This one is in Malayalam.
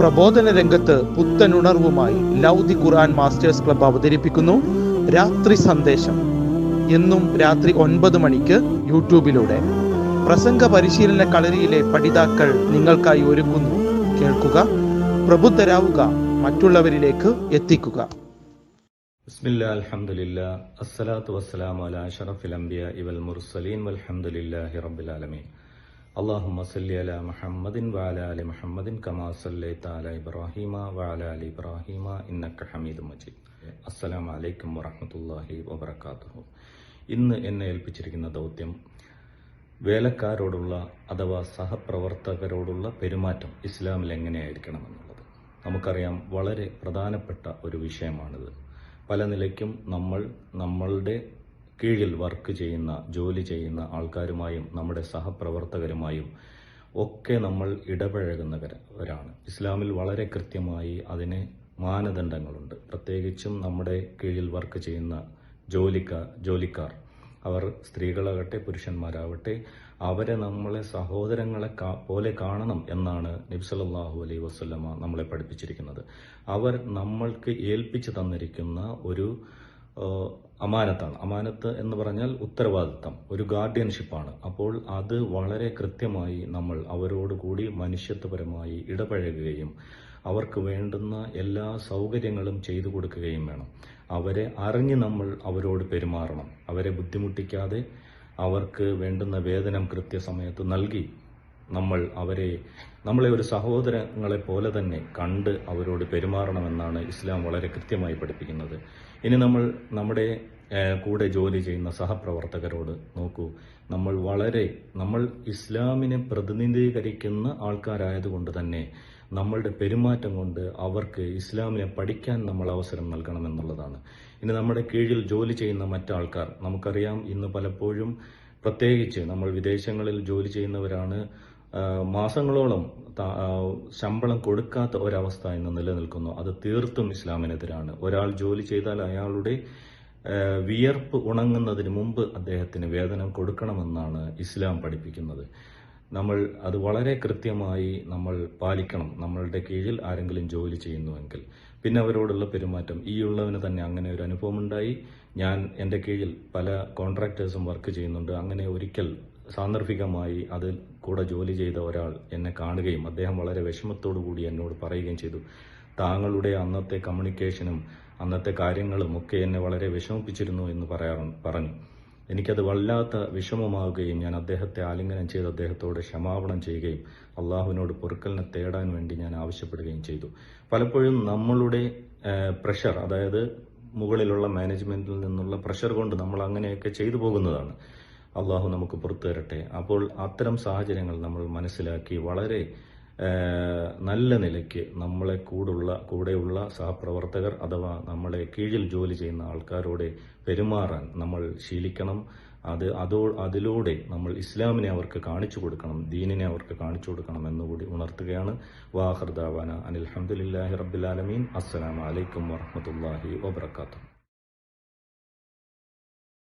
പ്രബോധന രംഗത്ത് പുത്തനുണർവുമായി ലൗദി ഖുർആൻ മാസ്റ്റേഴ്സ് ക്ലബ് അവതരിപ്പിക്കുന്നു. രാത്രി സന്ദേശം. എന്നും രാത്രി ഒൻപത് മണിക്ക് യൂട്യൂബിലൂടെ. പ്രസംഗ പരിശീലന കളരിയിലെ പഠിതാക്കൾ നിങ്ങൾക്കായി ഒരുക്കുന്നു കേൾക്കുക പ്രബുദ്ധരാവുക മറ്റുള്ളവരിലേക്ക് എത്തിക്കുക. അസ്സലാത്തു വസ്സലാമു അലാ അഷ്റഫിൽ അംബിയാ വൽ മുർസലീൻ വൽഹംദുലില്ലാഹി റബ്ബിൽ ആലമീൻ. اللهم صل على محمد وعلى ال محمد كما صليت على ابراهيم وعلى ال ابراهيم انك حميد مجيد അസ്സലാമു അലൈക്കും വറഹ്മത്തുള്ളാഹി വബറകാതുഹു ഇന്ന് എന്നെ ഏൽപ്പിച്ചിരിക്കുന്ന ദൗത്യം വേലക്കാരോടുള്ള അഥവാ സഹപ്രവർത്തകരോടുള്ള പെരുമാറ്റം ഇസ്ലാമിൽ എങ്ങനെയായിരിക്കണം എന്നുള്ളത് നമുക്കറിയാം വളരെ പ്രധാനപ്പെട്ട ഒരു വിഷയമാണിത് പല നിലയ്ക്കും നമ്മൾ നമ്മളുടെ കീഴിൽ വർക്ക് ചെയ്യുന്ന ജോലി ചെയ്യുന്ന ആൾക്കാരുമായും നമ്മുടെ സഹപ്രവർത്തകരുമായും ഒക്കെ നമ്മൾ ഇടപഴകുന്നവരാണ്. ഇസ്ലാമിൽ വളരെ കൃത്യമായി അതിന് മാനദണ്ഡങ്ങളുണ്ട്. പ്രത്യേകിച്ചും നമ്മുടെ കീഴിൽ വർക്ക് ചെയ്യുന്ന ജോലിക്കാർ ജോലിക്കാർ. അവർ സ്ത്രീകളാകട്ടെ പുരുഷന്മാരാവട്ടെ അവരെ നമ്മളെ സഹോദരങ്ങളെ പോലെ കാണണം എന്നാണ് നബ്സലല്ലാഹു അലൈ വസ്ലമ നമ്മളെ പഠിപ്പിച്ചിരിക്കുന്നത്. അവർ നമ്മൾക്ക് ഏൽപ്പിച്ചു തന്നിരിക്കുന്ന ഒരു അമാനത്താണ്. അമാനത്ത് എന്ന് പറഞ്ഞാൽ ഉത്തരവാദിത്തം ഒരു ഗാർഡിയൻഷിപ്പാണ്. അപ്പോൾ അത് വളരെ കൃത്യമായി നമ്മൾ അവരോട് കൂടി മനുഷ്യത്വപരമായി ഇടപഴകുകയും അവർക്ക് വേണ്ടുന്ന എല്ലാ സൗകര്യങ്ങളും ചെയ്തു കൊടുക്കുകയും വേണം. അവരെ അറിഞ്ഞ് നമ്മൾ അവരോട് പെരുമാറണം. അവരെ ബുദ്ധിമുട്ടിക്കാതെ അവർക്ക് വേണ്ടുന്ന വേതനം കൃത്യസമയത്ത് നൽകി നമ്മൾ അവരെ നമ്മളെ ഒരു സഹോദരങ്ങളെ പോലെ തന്നെ കണ്ട് അവരോട് പെരുമാറണമെന്നാണ് ഇസ്ലാം വളരെ കൃത്യമായി പഠിപ്പിക്കുന്നത്. ഇനി നമ്മൾ നമ്മുടെ കൂടെ ജോലി ചെയ്യുന്ന സഹപ്രവർത്തകരോട് നോക്കൂ. നമ്മൾ വളരെ നമ്മൾ ഇസ്ലാമിനെ പ്രതിനിധീകരിക്കുന്ന ആൾക്കാരായതുകൊണ്ട് തന്നെ നമ്മളുടെ പെരുമാറ്റം കൊണ്ട് അവർക്ക് ഇസ്ലാമിനെ പഠിക്കാൻ നമ്മൾ അവസരം നൽകണമെന്നുള്ളതാണ്. ഇനി നമ്മുടെ കീഴിൽ ജോലി ചെയ്യുന്ന മറ്റാൾക്കാർ നമുക്കറിയാം ഇന്ന് പലപ്പോഴും പ്രത്യേകിച്ച് നമ്മൾ വിദേശങ്ങളിൽ ജോലി ചെയ്യുന്നവരാണ്. മാസങ്ങളോളം ശമ്പളം കൊടുക്കാത്ത ഒരവസ്ഥ ഇന്ന് നിലനിൽക്കുന്നു. അത് തീർത്തും ഇസ്ലാമിനെതിരാണ്. ഒരാൾ ജോലി ചെയ്താൽ അയാളുടെ വിയർപ്പ് ഉണങ്ങുന്നതിന് മുമ്പ് അദ്ദേഹത്തിന് വേതനം കൊടുക്കണമെന്നാണ് ഇസ്ലാം പഠിപ്പിക്കുന്നത്. നമ്മൾ അത് വളരെ കൃത്യമായി നമ്മൾ പാലിക്കണം. നമ്മളുടെ കീഴിൽ ആരെങ്കിലും ജോലി ചെയ്യുന്നുവെങ്കിൽ. പിന്നെ അവരോടുള്ള പെരുമാറ്റം. ഈ ഉള്ളവന് തന്നെ അങ്ങനെ ഒരു അനുഭവം ഉണ്ടായി ഞാൻ എന്റെ കീഴിൽ പല കോൺട്രാക്ടേഴ്സും വർക്ക് ചെയ്യുന്നുണ്ട്. അങ്ങനെ ഒരിക്കൽ സാന്ദർഭികമായി അതിൽ കൂടെ ജോലി ചെയ്ത ഒരാൾ എന്നെ കാണുകയും അദ്ദേഹം വളരെ വിഷമത്തോടു കൂടി എന്നോട് പറയുകയും ചെയ്തു. താങ്കളുടെ അന്നത്തെ കമ്മ്യൂണിക്കേഷനും അന്നത്തെ കാര്യങ്ങളും ഒക്കെ എന്നെ വളരെ വിഷമിപ്പിച്ചിരുന്നു എന്ന് പറയാറു പറഞ്ഞു. എനിക്കത് വല്ലാത്ത വിഷമമാവുകയും ഞാൻ അദ്ദേഹത്തെ ആലിംഗനം ചെയ്ത് അദ്ദേഹത്തോട് ക്ഷമാപണം ചെയ്യുകയും അള്ളാഹുവിനോട് പൊറുക്കലിനെ തേടാൻ വേണ്ടി ഞാൻ ആവശ്യപ്പെടുകയും ചെയ്തു. പലപ്പോഴും നമ്മളുടെ പ്രഷർ അതായത് മുകളിലുള്ള മാനേജ്മെന്റിൽ നിന്നുള്ള പ്രഷർ കൊണ്ട് നമ്മൾ അങ്ങനെയൊക്കെ ചെയ്തു പോകുന്നതാണ്. അള്ളാഹു നമുക്ക് പുറത്തു തരട്ടെ. അപ്പോൾ അത്തരം സാഹചര്യങ്ങൾ നമ്മൾ മനസ്സിലാക്കി വളരെ നല്ല നിലയ്ക്ക് നമ്മളെ കൂടുള്ള കൂടെയുള്ള സഹപ്രവർത്തകർ അഥവാ നമ്മളെ കീഴിൽ ജോലി ചെയ്യുന്ന ആൾക്കാരോട് പെരുമാറാൻ നമ്മൾ ശീലിക്കണം. അത് അതോ അതിലൂടെ നമ്മൾ ഇസ്ലാമിനെ അവർക്ക് കാണിച്ചു കൊടുക്കണം ദീനിനെ അവർക്ക് കാണിച്ചു കൊടുക്കണം എന്നുകൂടി ഉണർത്തുകയാണ്. വാഹർദാവാന അനിൽ റബ്ബുലാലമീൻ അസ്സലാമലൈക്കും വറഹമത്തല്ലാഹി വബർക്കാത്തു